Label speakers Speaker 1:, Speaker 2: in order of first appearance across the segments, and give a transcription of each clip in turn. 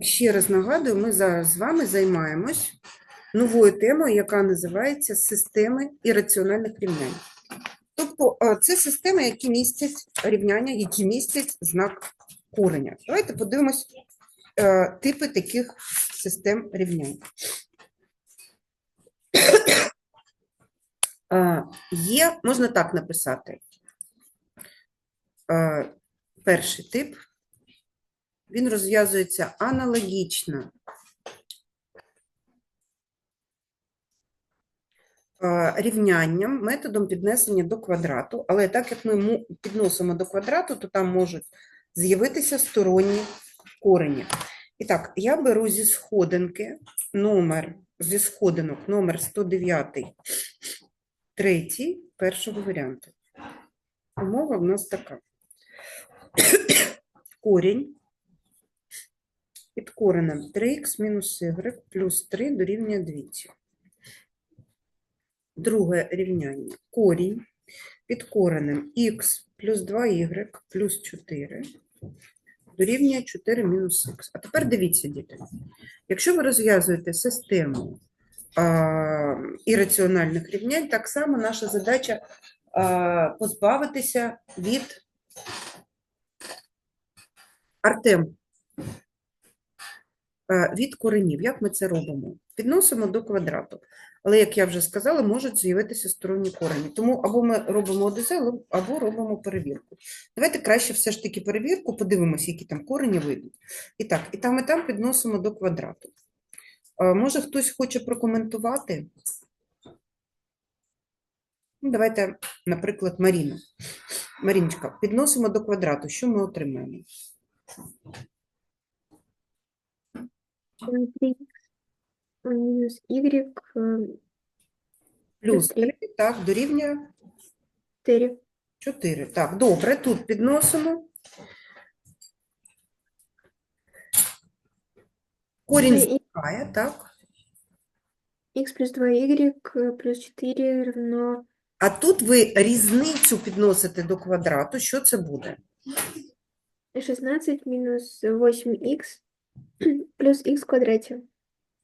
Speaker 1: Ще раз нагадую, ми зараз з вами займаємось новою темою, яка називається системи ірраціональних рівнянь. Тобто е, це системи, які містять рівняння, які містять знак кореня. Давайте подивимось е, типи таких систем рівнянь. Е, Є, можна так написати. Перший тип він розв'язується аналогічно рівнянням методом піднесення до квадрату, але так як ми підносимо до квадрату, то там можуть з'явитися сторонні корені. І так, я беру зі сходинки номер, зі сходинок номер 109, третій, першого варіанту. Умова в нас така. Корінь під коренем 3х мінус y плюс 3 дорівнює 2. Друге рівняння. Корінь під коренем х плюс 2y плюс 4 дорівнює 4 мінус х. А тепер дивіться, діти. Якщо ви розв'язуєте систему а, ірраціональних рівнянь, так само наша задача а, позбавитися від Артем, від коренів. Як ми це робимо? Підносимо до квадрату. Але, як я вже сказала, можуть з'явитися сторонні корені. Тому або ми робимо ОДЗ, або- або робимо перевірку. Давайте краще все ж таки перевірку, подивимося, які там корені вийдуть. І так, і там, і там підносимо до квадрату. Е, Може, хтось хоче прокоментувати? Ну, давайте, наприклад, Маріна. Маріночка, підносимо до квадрату. Що ми отримаємо?
Speaker 2: 3 минус y э,
Speaker 1: Плюс
Speaker 2: три.
Speaker 1: 3, так, дорівнює
Speaker 2: 4
Speaker 1: 4. Так, добре, тут підносимо. Корінь
Speaker 2: Три і-
Speaker 1: зникає, так.
Speaker 2: x плюс 2y э, плюс 4 равно
Speaker 1: А тут ви різницю підносите до квадрату. Що це буде?
Speaker 2: 16 минус 8x плюс x в квадрате.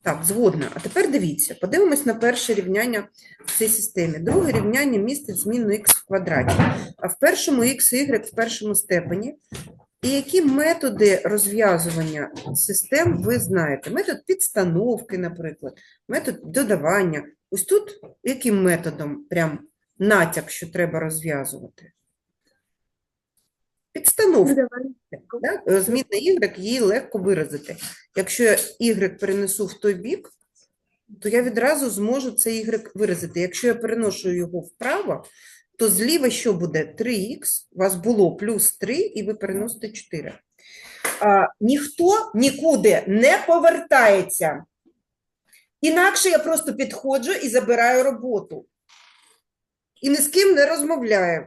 Speaker 1: Так, згодна. А тепер дивіться, подивимось на перше рівняння в цій системі. Друге рівняння містить зміну х в квадраті, а в першому х і в першому степені. І які методи розв'язування систем ви знаєте? Метод підстановки, наприклад, метод додавання. Ось тут яким методом прям натяк, що треба розв'язувати? Підстановка. Е, Змінна y, її легко виразити. Якщо я y перенесу в той бік, то я відразу зможу цей y виразити. Якщо я переношу його вправо, то зліва що буде? 3х, у вас було плюс 3, і ви переносите 4. А, ніхто нікуди не повертається. Інакше я просто підходжу і забираю роботу. І ні з ким не розмовляю.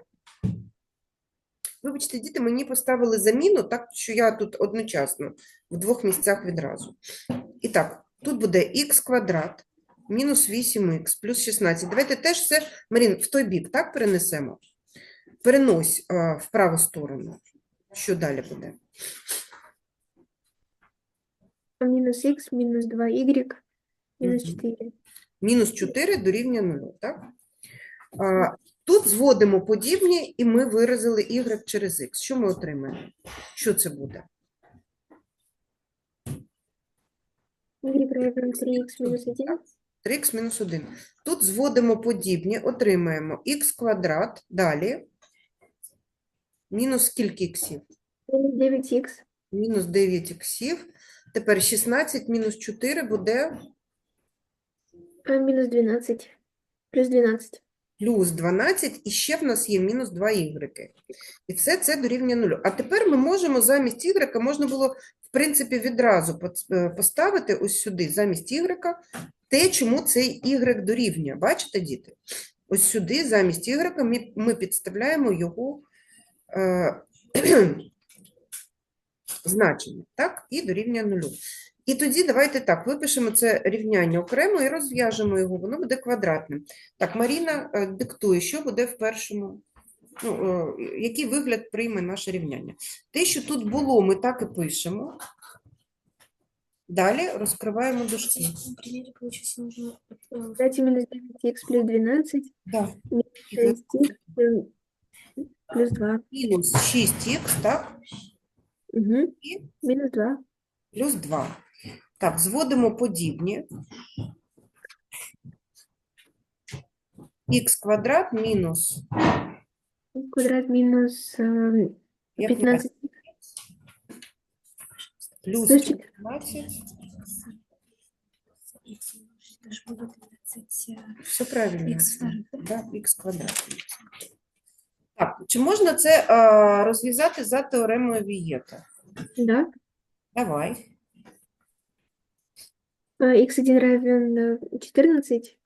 Speaker 1: Вибачте, діти мені поставили заміну, так що я тут одночасно в двох місцях відразу. І так, тут буде х квадрат мінус 8х плюс 16. Давайте теж все, Марін, в той бік, так, перенесемо? Перенось а, в праву сторону. Що далі буде?
Speaker 2: Минус x минус 2y минус
Speaker 1: Мгм.
Speaker 2: 4.
Speaker 1: Мінус 4 дорівнює 0, так? А, тут зводимо подібні, і ми виразили y через х. Що ми отримаємо? Що це буде?
Speaker 2: y равно 3x минус 1
Speaker 1: 3х мінус 1. Тут зводимо подібні, отримаємо х квадрат, далі мінус скільки іксів?
Speaker 2: 9x
Speaker 1: Мінус 9 іксів. Тепер 16 мінус 4 буде
Speaker 2: а минус 12 плюс 12.
Speaker 1: Плюс 12, і ще в нас є мінус 2 ігреки. І все це дорівнює 0. А тепер ми можемо замість ігрека, можна було, в принципі, відразу е, поставити ось сюди, замість ігрека, те, чому цей ігрек дорівнює. Бачите, діти? Ось сюди, замість ігрека, ми, ми підставляємо його е, значення, так? І дорівнює 0. І тоді давайте так, випишемо це рівняння окремо і розв'яжемо його, воно буде квадратним. Так, Маріна е, диктує, що буде в першому, ну, е, який вигляд прийме наше рівняння. Те, що тут було, ми так і пишемо. Далі розкриваємо дужки.
Speaker 2: Дайте минус 9х плюс 12,
Speaker 1: Да.
Speaker 2: 6х плюс 2.
Speaker 1: Мінус 6х, так?
Speaker 2: Угу.
Speaker 1: І
Speaker 2: Минус 2
Speaker 1: плюс 2. Так, зводимо подібні. х квадрат мінус
Speaker 2: Квадрат минус э,
Speaker 1: як
Speaker 2: 15
Speaker 1: плюс
Speaker 2: Плюс 14.
Speaker 1: 14.
Speaker 3: x умножить, это ж будет 20 э,
Speaker 1: Все правильно.
Speaker 3: x вторых.
Speaker 1: Да, х квадрат. Так, чи можна це а, розв'язати за теоремою Вієта?
Speaker 2: Да.
Speaker 1: Давай.
Speaker 2: x1 равен э, 14,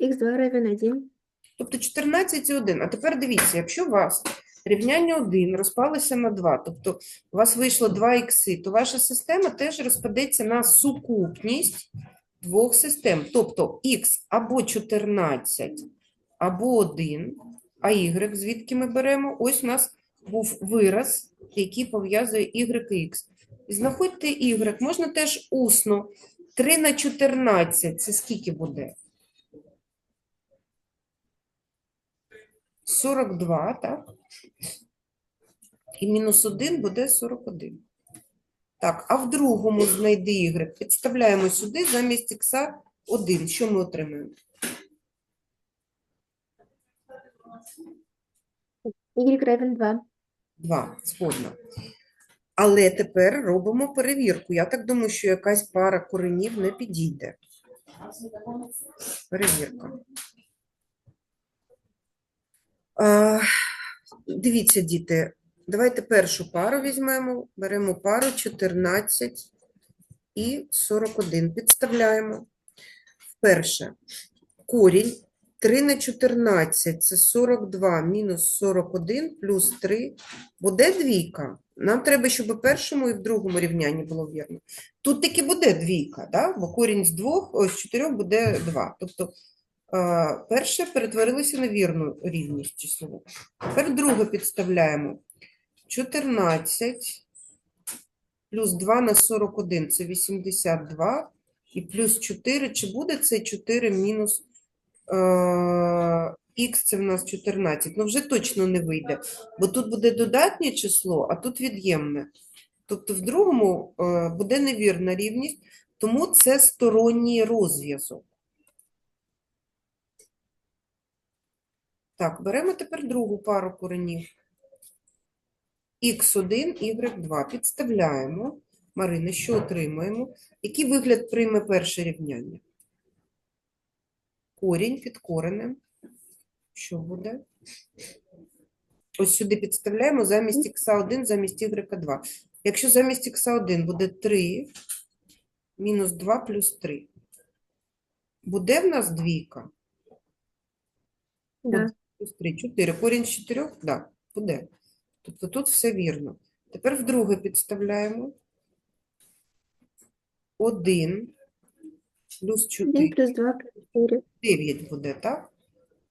Speaker 2: x2 равен 1.
Speaker 1: Тобто 14 і 1. А тепер дивіться, якщо у вас рівняння 1 розпалося на 2, тобто у вас вийшло 2 ікси, то ваша система теж розпадеться на сукупність двох систем. Тобто х або 14, або 1, а y звідки ми беремо? Ось у нас був вираз, який пов'язує y і x. Знаходьте y, можна теж усно. 3 на 14 – це скільки буде? 42, так? І мінус 1 буде 41. Так, а в другому знайди y. Підставляємо сюди замість х 1. Що ми отримаємо?
Speaker 2: y равен 2.
Speaker 1: 2. Згодна. Але тепер робимо перевірку. Я так думаю, що якась пара коренів не підійде. Перевірка. А, дивіться, діти, давайте першу пару візьмемо. Беремо пару 14 і 41. Підставляємо. Перше. Корінь 3 на 14 – це 42 мінус 41 плюс 3 буде двійка. Нам треба, щоб у першому і в другому рівнянні було вірно. Тут таки буде двійка, да? бо корінь з двох, ось з чотирьох буде 2. Тобто е, перше перетворилося на вірну рівність числову. Тепер друге підставляємо. 14 плюс 2 на 41 – це 82. І плюс 4, чи буде це 4 мінус х це в нас 14, ну вже точно не вийде, бо тут буде додатнє число, а тут від'ємне. Тобто в другому е, буде невірна рівність, тому це сторонній розв'язок. Так, беремо тепер другу пару коренів. х1, y2. Підставляємо. Марина, що отримаємо? Який вигляд прийме перше рівняння? Корінь під коренем. Що буде? Ось сюди підставляємо замість х1, замість y2. Якщо замість х1 буде 3, мінус 2 плюс 3. Буде в нас двійка?
Speaker 2: Да.
Speaker 1: Плюс 3, 4. Корінь з 4? Так, да, буде. Тобто тут все вірно. Тепер вдруге підставляємо. 1 плюс 4.
Speaker 2: 1 плюс 2 плюс 4.
Speaker 1: 9 буде, так?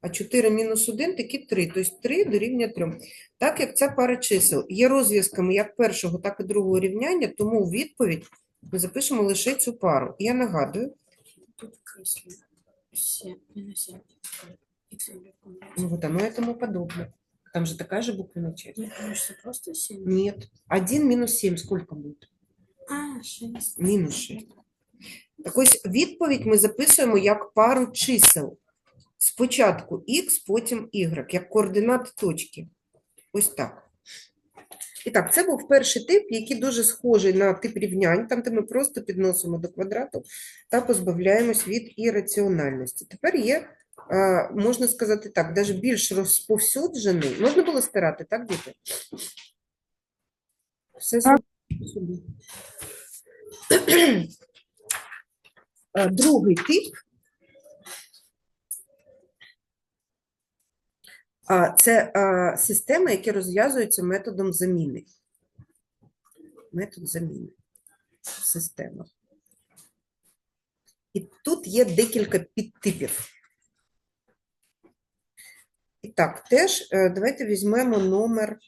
Speaker 1: А 4 мінус 1 такі 3. Тобто 3 дорівнює 3. Так як ця пара чисел є розв'язками як першого, так і другого рівняння, тому у відповідь ми запишемо лише цю пару. Я нагадую,
Speaker 3: Тут если 7, минус 7, x y умножить.
Speaker 1: ну вот оно и тому подобное. Там же такая же буквенная часть.
Speaker 3: Мне кажется, просто 7.
Speaker 1: Нет. 1 минус 7 сколько будет?
Speaker 3: А, 6.
Speaker 1: Мінус 6. Так ось відповідь ми записуємо як пару чисел. Спочатку х, потім y, як координат точки. Ось так. І так, це був перший тип, який дуже схожий на тип рівнянь, там, де ми просто підносимо до квадрату та позбавляємось від ірраціональності. Тепер є, можна сказати так, навіть більш розповсюджений. Можна було стирати, так, діти? Все собі. Е, Другий тип це а, системи, які розв'язуються методом заміни. Метод заміни в системах. І тут є декілька підтипів. І так, теж е, давайте візьмемо номер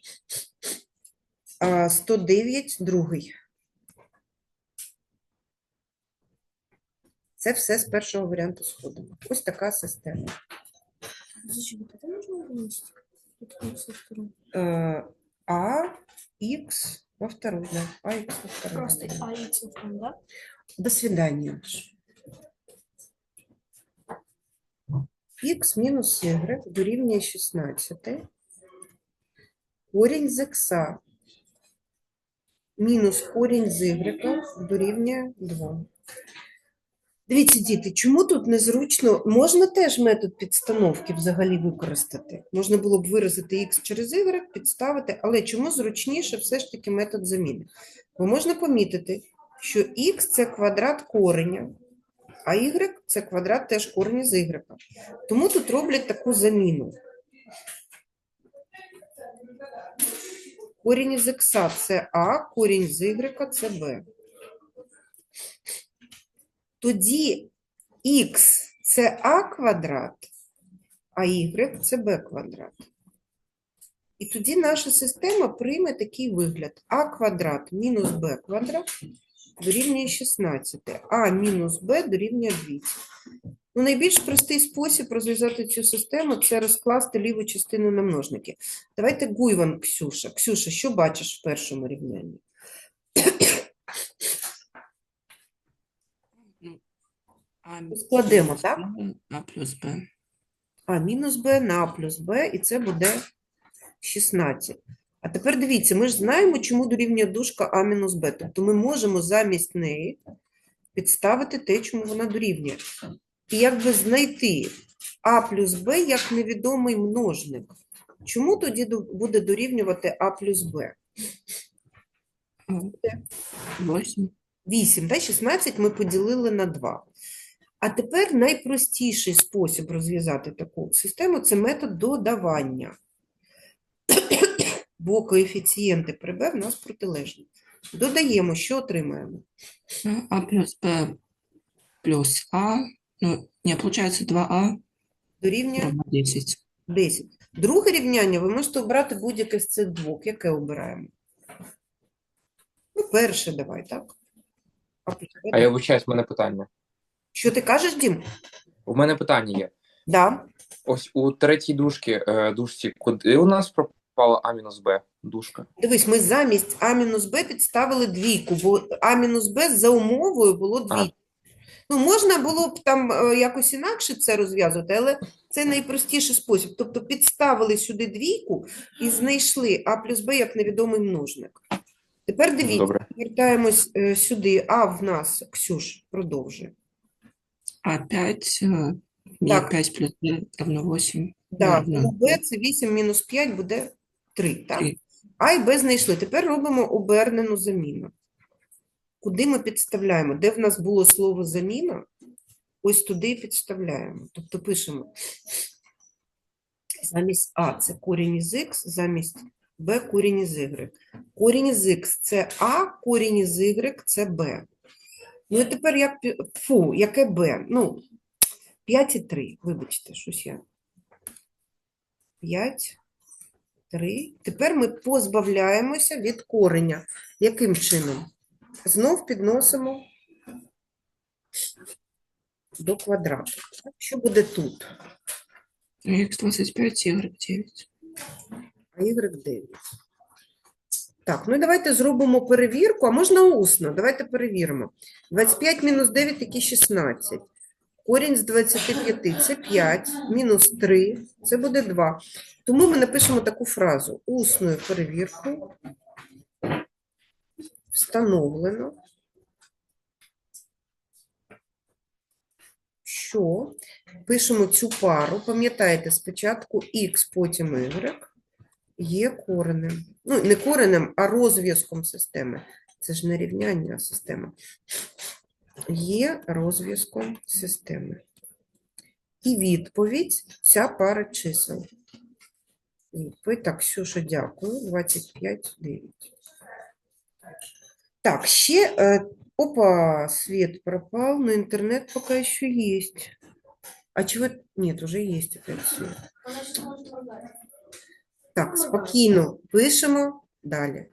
Speaker 1: 109, другий. Це все з першого варіанту сходимо. Ось така система.
Speaker 3: Второй.
Speaker 1: Е, А, Х во второй, да. А, Х во второй.
Speaker 3: Просто А и цифром, да?
Speaker 1: До свидания. Х мінус y дорівнює 16. Корінь з х мінус корінь з y дорівнює 2. Дивіться, діти, чому тут незручно? Можна теж метод підстановки взагалі використати. Можна було б виразити х через y, підставити, але чому зручніше все ж таки метод заміни? Бо можна помітити, що х це квадрат кореня, а y це квадрат теж корені з y. Тому тут роблять таку заміну. Корінь із х це а, корінь з y це b. Тоді х це а квадрат, а y це b квадрат. І тоді наша система прийме такий вигляд. а квадрат мінус b квадрат дорівнює 16, а мінус b дорівнює 200. Ну, найбільш простий спосіб розв'язати цю систему – це розкласти ліву частину на множники. Давайте Гуйван, Ксюша. Ксюша, що бачиш в першому рівнянні?
Speaker 4: А
Speaker 1: Складемо, так?
Speaker 4: Б, А плюс Б.
Speaker 1: А мінус b на а плюс b, і це буде 16. А тепер дивіться, ми ж знаємо, чому дорівнює дужка а мінус b. Тобто ми можемо замість неї підставити те, чому вона дорівнює. І якби знайти а плюс b як невідомий множник. Чому тоді буде дорівнювати а плюс b?
Speaker 4: 8.
Speaker 1: 8, да? 16 ми поділили на 2. А тепер найпростіший спосіб розв'язати таку систему – це метод додавання. Бо коефіцієнти при b в нас протилежні. Додаємо, що отримаємо?
Speaker 4: А плюс Б плюс А. Ну, не, получается 2А
Speaker 1: Дорівнює
Speaker 4: 10.
Speaker 1: 10. Друге рівняння ви можете обрати будь-яке з цих двох. Яке обираємо? Ну, перше давай, так? А плюс b
Speaker 5: А я вибачаюсь, в мене питання.
Speaker 1: Що ти кажеш, Дім?
Speaker 5: У мене питання є.
Speaker 1: Да.
Speaker 5: Ось у третій дужці, е, дужці, куди у нас пропала А мінус Б дужка?
Speaker 1: Дивись, ми замість А мінус Б підставили двійку, бо А мінус Б за умовою було двійка. Ну, можна було б там е, якось інакше це розв'язувати, але це найпростіший спосіб. Тобто підставили сюди двійку і знайшли А плюс Б як невідомий множник. Тепер дивіться,
Speaker 5: Добре.
Speaker 1: вертаємось е, сюди. А в нас, Ксюш, продовжує.
Speaker 4: А 5, э,
Speaker 1: Так.
Speaker 4: 5 плюс Б равно 8.
Speaker 1: Да,
Speaker 4: Равно
Speaker 1: Б це 8 мінус 5 буде 3, так?
Speaker 4: Три.
Speaker 1: А і Б знайшли. Тепер робимо обернену заміну. Куди ми підставляємо? Де в нас було слово заміна? Ось туди і підставляємо. Тобто пишемо замість А це корінь із Х, замість Б корінь із Y. Корінь із Х це А, корінь із Y це Б. Ну і тепер як, фу, яке Б? Ну, 5 і 3, вибачте, щось я. 5, 3. Тепер ми позбавляємося від кореня. Яким чином? Знов підносимо до квадрату. Що буде тут?
Speaker 4: Х 25, Y 9.
Speaker 1: А y 9. Так, ну давайте зробимо перевірку, а можна усно. Давайте перевіримо. 25 мінус 9 такі 16. Корінь з 25 це 5, мінус 3, це буде 2. Тому ми напишемо таку фразу. Усною перевіркою встановлено, що пишемо цю пару, пам'ятаєте, спочатку х, потім y, є коренем. Ну, не коренем, а розв'язком системи. Це ж не рівняння, система. Є розв'язком системи. І відповідь ця пара чисел. Відповідь. Так, Ксюша, дякую. 25, 9. Так, ще. Е, опа, свет пропал, но интернет пока еще есть. А чего? Нет, уже есть опять свет. Так, спокійно пишемо далі.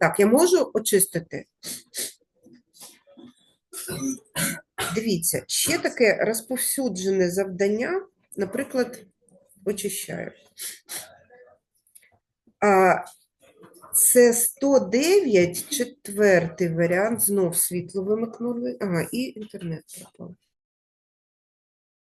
Speaker 1: Так, я можу очистити? Дивіться, ще таке розповсюджене завдання, наприклад, очищаю. А, це 109, четвертий варіант, знов світло вимикнули. Ага, і інтернет пропав.